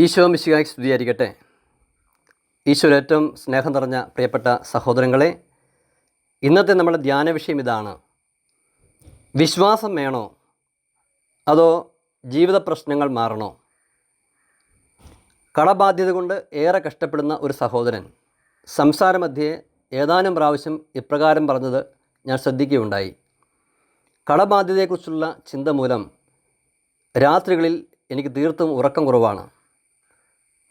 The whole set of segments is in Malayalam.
ഈശോ മിശിഹായി സ്തുതിയായിരിക്കട്ടെ. ഈശോയിൽ ഏറ്റവും സ്നേഹം നിറഞ്ഞ പ്രിയപ്പെട്ട സഹോദരങ്ങളെ ഇന്നത്തെ നമ്മുടെ ധ്യാന വിഷയം ഇതാണ്. വിശ്വാസം വേണോ? അതോ ജീവിത പ്രശ്നങ്ങൾ മാറണോ? കടബാധ്യത കൊണ്ട് ഏറെ കഷ്ടപ്പെടുന്ന ഒരു സഹോദരൻ സംസാരമധ്യേ ഏതാനും പ്രാവശ്യം ഇപ്രകാരം പറഞ്ഞത് ഞാൻ ശ്രദ്ധിക്കുകയുണ്ടായി. കടബാധ്യതയെക്കുറിച്ചുള്ള ചിന്ത മൂലം രാത്രികളിൽ എനിക്ക് തീർത്തും ഉറക്കം കുറവാണ്.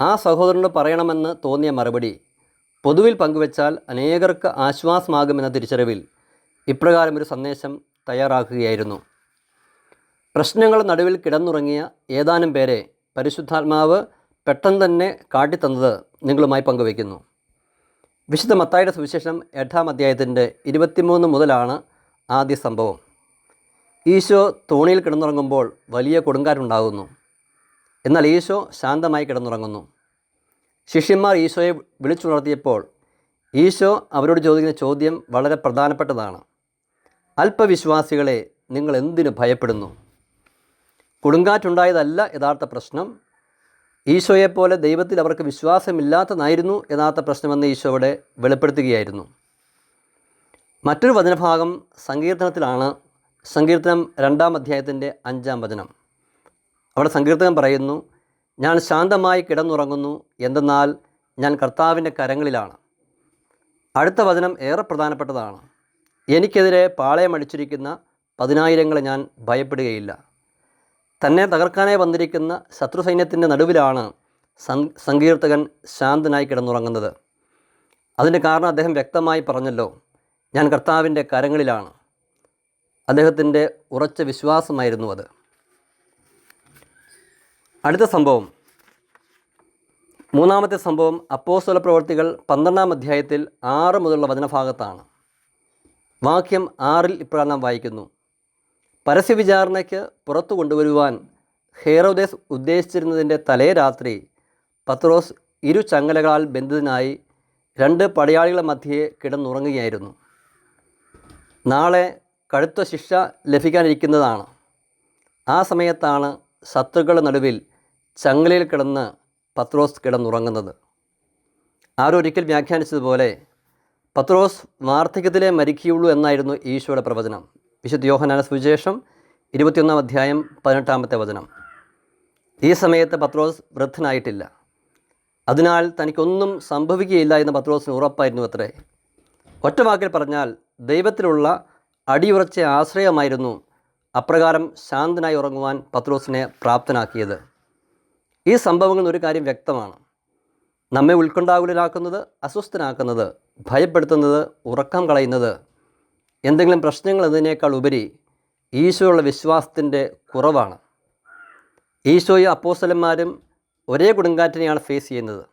ആ സഹോദരനോട് പറയണമെന്ന് തോന്നിയ മറുപടി പൊതുവിൽ പങ്കുവച്ചാൽ അനേകർക്ക് ആശ്വാസമാകുമെന്ന തിരിച്ചറിവിൽ ഇപ്രകാരം ഒരു സന്ദേശം തയ്യാറാക്കുകയായിരുന്നു. പ്രശ്നങ്ങൾ നടുവിൽ കിടന്നുറങ്ങിയ ഏതാനും പേരെ പരിശുദ്ധാത്മാവ് പെട്ടെന്ന് തന്നെ കാട്ടിത്തന്നത് നിങ്ങളുമായി പങ്കുവയ്ക്കുന്നു. വിശുദ്ധ മത്തായുടെ സുവിശേഷം എട്ടാം അധ്യായത്തിന്റെ ഇരുപത്തിമൂന്ന് മുതലാണ് ആദ്യ സംഭവം. ഈശോ തോണിയിൽ കിടന്നുറങ്ങുമ്പോൾ വലിയ കൊടുങ്കാറ്റുണ്ടാകുന്നു. എന്നാൽ ഈശോ ശാന്തമായി കിടന്നുറങ്ങുന്നു. ശിഷ്യന്മാർ ഈശോയെ വിളിച്ചുണർത്തിയപ്പോൾ ഈശോ അവരോട് ചോദിക്കുന്ന ചോദ്യം വളരെ പ്രധാനപ്പെട്ടതാണ്. അല്പവിശ്വാസികളെ നിങ്ങൾ എന്തിനു ഭയപ്പെടുന്നു? കൊടുങ്കാറ്റുണ്ടായതല്ല യഥാർത്ഥ പ്രശ്നം. ഈശോയെപ്പോലെ ദൈവത്തിൽ അവർക്ക് വിശ്വാസമില്ലാത്തതായിരുന്നു യഥാർത്ഥ പ്രശ്നമെന്ന് ഈശോ അവിടെ വെളിപ്പെടുത്തുകയായിരുന്നു. മറ്റൊരു വചനഭാഗം സങ്കീർത്തനത്തിലാണ്. സങ്കീർത്തനം രണ്ടാം അധ്യായത്തിന്റെ അഞ്ചാം വചനം. അവിടെ സങ്കീർത്തകൻ പറയുന്നു ഞാൻ ശാന്തമായി കിടന്നുറങ്ങുന്നു. എന്തെന്നാൽ ഞാൻ കർത്താവിന്റെ കരങ്ങളിലാണ്. അടുത്ത വചനം ഏറെ പ്രധാനപ്പെട്ടതാണ്. എനിക്കെതിരെ പാളയമടിച്ചിരിക്കുന്ന പതിനായിരങ്ങളെ ഞാൻ ഭയപ്പെടുകയില്ല. തന്നെ തകർക്കാനായി വന്നിരിക്കുന്ന ശത്രു സൈന്യത്തിന്റെ നടുവിലാണ് സങ്കീർത്തകൻ ശാന്തനായി കിടന്നുറങ്ങുന്നത്. അതിന്റെ കാരണം അദ്ദേഹം വ്യക്തമായി പറഞ്ഞല്ലോ ഞാൻ കർത്താവിന്റെ കരങ്ങളിലാണ്. അദ്ദേഹത്തിന്റെ ഉറച്ച വിശ്വാസമായിരുന്നു അത്. അടുത്ത സംഭവം. മൂന്നാമത്തെ സംഭവം അപ്പോസ്തല പ്രവർത്തികൾ പന്ത്രണ്ടാം അധ്യായത്തിൽ ആറ് മുതലുള്ള വചനഭാഗത്താണ്. വാക്യം ആറിൽ ഇപ്രകാരം നാം വായിക്കുന്നു. പരസ്യ വിചാരണയ്ക്ക് പുറത്തു കൊണ്ടുവരുവാൻ ഹേറോദേസ് ഉദ്ദേശിച്ചിരുന്നതിന്റെ തലേ രാത്രി പത്രോസ് ഇരു ചങ്ങലകളാൽ ബന്ധിതനായി രണ്ട് പടയാളികളുടെ മധ്യേ കിടന്നുറങ്ങുകയായിരുന്നു. നാളെ കടുത്ത ശിക്ഷ ലഭിക്കാനിരിക്കുന്നതാണ്. ആ സമയത്താണ് ശത്രുക്കളുടെ നടുവിൽ ചങ്ങലയിൽ കിടന്ന് പത്രോസ് കിടന്നുറങ്ങുന്നത്. ആരൊരിക്കൽ വ്യാഖ്യാനിച്ചതുപോലെ പത്രോസ് വാർദ്ധക്യത്തിലേ മരിക്കുകയുള്ളൂ എന്നായിരുന്നു ഈശോയുടെ പ്രവചനം. വിശുദ്ധ യോഹനാന സുവിശേഷം ഇരുപത്തിയൊന്നാം അധ്യായം പതിനെട്ടാമത്തെ വചനം. ഈ സമയത്ത് പത്രോസ് വൃദ്ധനായിട്ടില്ല. അതിനാൽ തനിക്കൊന്നും സംഭവിക്കുകയില്ല എന്ന് പത്രോസിന് ഉറപ്പായിരുന്നു അത്രേ ഒറ്റവാക്കിൽ പറഞ്ഞാൽ ദൈവത്തിലുള്ള അടിയുറച്ച ആശ്രയമായിരുന്നു അപ്രകാരം ശാന്തനായി ഉറങ്ങുവാൻ പത്രോസിനെ പ്രാപ്തനാക്കിയത്. ഈ സംഭവങ്ങളിൽ ഒരു കാര്യം വ്യക്തമാണ്. നമ്മെ ഉത്കണ്ഠാകുലരാക്കുന്നത് അസ്വസ്ഥനാക്കുന്നത് ഭയപ്പെടുത്തുന്നത് ഉറക്കം കളയുന്നത് എന്തെങ്കിലും പ്രശ്നങ്ങൾ എന്നതിനേക്കാൾ ഉപരി ഈശോയുള്ള വിശ്വാസത്തിന്റെ കുറവാണ്. ഈശോയും അപ്പോസലന്മാരും ഒരേ കൊടുങ്കാറ്റിനെയാണ് ഫേസ് ചെയ്യുന്നത്.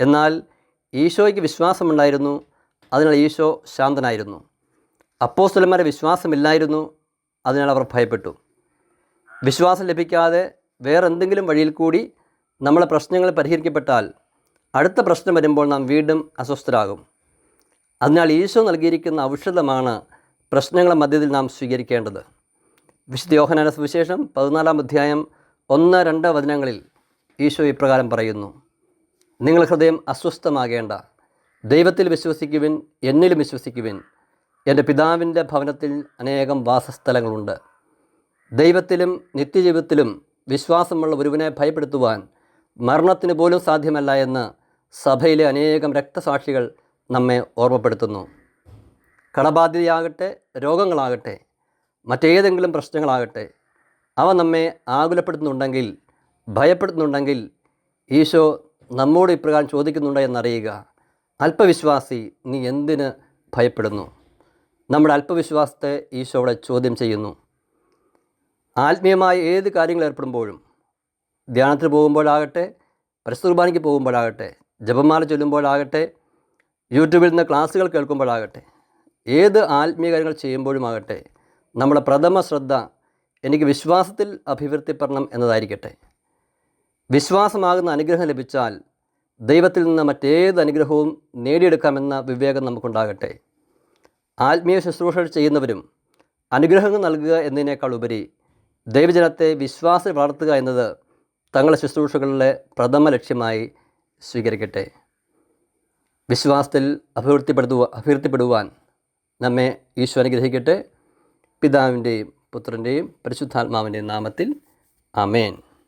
എന്നാൽ ഈശോയ്ക്ക് വിശ്വാസമുണ്ടായിരുന്നു അതിനാൽ ഈശോ ശാന്തനായിരുന്നു. അപ്പോസ്തലന്മാരെ വിശ്വാസമില്ലായിരുന്നു അതിനാൽ അവർ ഭയപ്പെട്ടു. വിശ്വാസം ലഭിക്കാതെ വേറെന്തെങ്കിലും വഴിയിൽ കൂടി നമ്മളെ പ്രശ്നങ്ങൾ പരിഹരിക്കപ്പെട്ടാൽ അടുത്ത പ്രശ്നം വരുമ്പോൾ നാം വീണ്ടും അസ്വസ്ഥരാകും. അതിനാൽ ഈശോ നൽകിയിരിക്കുന്ന ഔഷധമാണ് പ്രശ്നങ്ങളുടെ മധ്യത്തിൽ നാം സ്വീകരിക്കേണ്ടത്. വിശുദ്ധ യോഹനാന സുവിശേഷം പതിനാലാം അധ്യായം ഒന്ന് രണ്ട് വചനങ്ങളിൽ ഈശോ ഇപ്രകാരം പറയുന്നു നിങ്ങൾ ഹൃദയം അസ്വസ്ഥമാകേണ്ട. ദൈവത്തിൽ വിശ്വസിക്കുവിൻ എന്നിലും വിശ്വസിക്കുവിൻ. എന്റെ പിതാവിന്റെ ഭവനത്തിൽ അനേകം വാസസ്ഥലങ്ങളുണ്ട്. ദൈവത്തിലും നിത്യജീവിതത്തിലും വിശ്വാസമുള്ള ഒരുവനെ ഭയപ്പെടുത്തുവാൻ മരണത്തിന് പോലും സാധ്യമല്ല എന്ന് സഭയിലെ അനേകം രക്തസാക്ഷികൾ നമ്മെ ഓർമ്മപ്പെടുത്തുന്നു. കടബാധ്യതയാകട്ടെ രോഗങ്ങളാകട്ടെ മറ്റേതെങ്കിലും പ്രശ്നങ്ങളാകട്ടെ അവ നമ്മെ ആകുലപ്പെടുത്തുന്നുണ്ടെങ്കിൽ ഭയപ്പെടുത്തുന്നുണ്ടെങ്കിൽ ഈശോ നമ്മോട് ഇപ്രകാരം ചോദിക്കുന്നുണ്ട് എന്നറിയുക. അല്പവിശ്വാസി നീ എന്തിന് ഭയപ്പെടുന്നു? നമ്മുടെ അല്പവിശ്വാസത്തെ ഈശോ ചോദ്യം ചെയ്യുന്നു. ആത്മീയമായ ഏത് കാര്യങ്ങൾ ഏർപ്പെടുമ്പോഴും ധ്യാനത്തിന് പോകുമ്പോഴാകട്ടെ പരസ്യകുർബാനയ്ക്ക് പോകുമ്പോഴാകട്ടെ ജപമാല ചൊല്ലുമ്പോഴാകട്ടെ യൂട്യൂബിൽ നിന്ന് ക്ലാസ്സുകൾ കേൾക്കുമ്പോഴാകട്ടെ ഏത് ആത്മീയ കാര്യങ്ങൾ ചെയ്യുമ്പോഴുമാകട്ടെ നമ്മുടെ പ്രഥമ ശ്രദ്ധ എനിക്ക് വിശ്വാസത്തിൽ അഭിവൃദ്ധിപ്പെടണം എന്നതായിരിക്കട്ടെ. വിശ്വാസമാകുന്ന അനുഗ്രഹം ലഭിച്ചാൽ ദൈവത്തിൽ നിന്ന് മറ്റേത് അനുഗ്രഹവും നേടിയെടുക്കാമെന്ന വിവേകം നമുക്കുണ്ടാകട്ടെ. ആത്മീയ ശുശ്രൂഷകൾ ചെയ്യുന്നവരും അനുഗ്രഹങ്ങൾ നൽകുക എന്നതിനേക്കാൾ ഉപരി ദൈവജനത്തെ വിശ്വാസം വളർത്തുക എന്നത് തങ്ങളുടെ ശുശ്രൂഷകളിലെ പ്രഥമ ലക്ഷ്യമായി സ്വീകരിക്കട്ടെ. വിശ്വാസത്തിൽ അഭിവൃദ്ധിപ്പെടുത്തുക അഭിവൃദ്ധിപ്പെടുവാൻ നമ്മെ ഈശോ അനുഗ്രഹിക്കട്ടെ. പിതാവിന്റെയും പുത്രന്റെയും പരിശുദ്ധാത്മാവിന്റെയും നാമത്തിൽ ആമേൻ.